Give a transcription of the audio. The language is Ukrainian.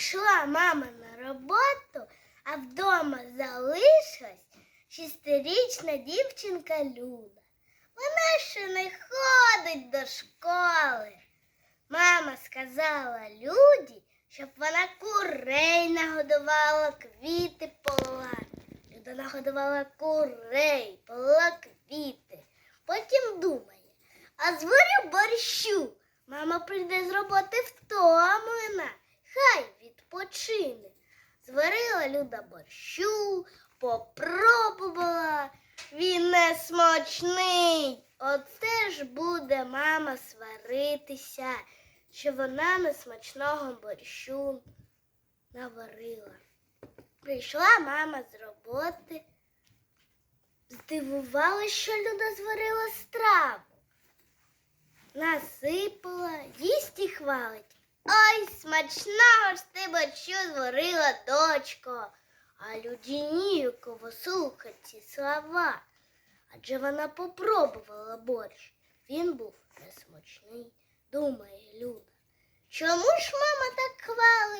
Пішла мама на роботу, а вдома залишилась шестирічна дівчинка Люда. Вона ще не ходить до школи. Мама сказала Люді, щоб вона курей нагодувала, квіти полила. Люда нагодувала курей, полила квіти. Потім думає, а зварю борщу. Мама прийде з роботи втомлена, Зварила Люда борщу, попробувала. Він не смачний. Оце ж буде мама сваритися, що вона несмачного борщу наварила. Прийшла мама з роботи, здивувалася, що Люда зварила страву. Насипала, їсть і хвалить. Ой, смачного ж ти борщу зварила, дочко. А люді ніяково слухать ці слова. Адже вона попробувала борщ. Він був несмачний, думає Люда. Чому ж мама так хвалить?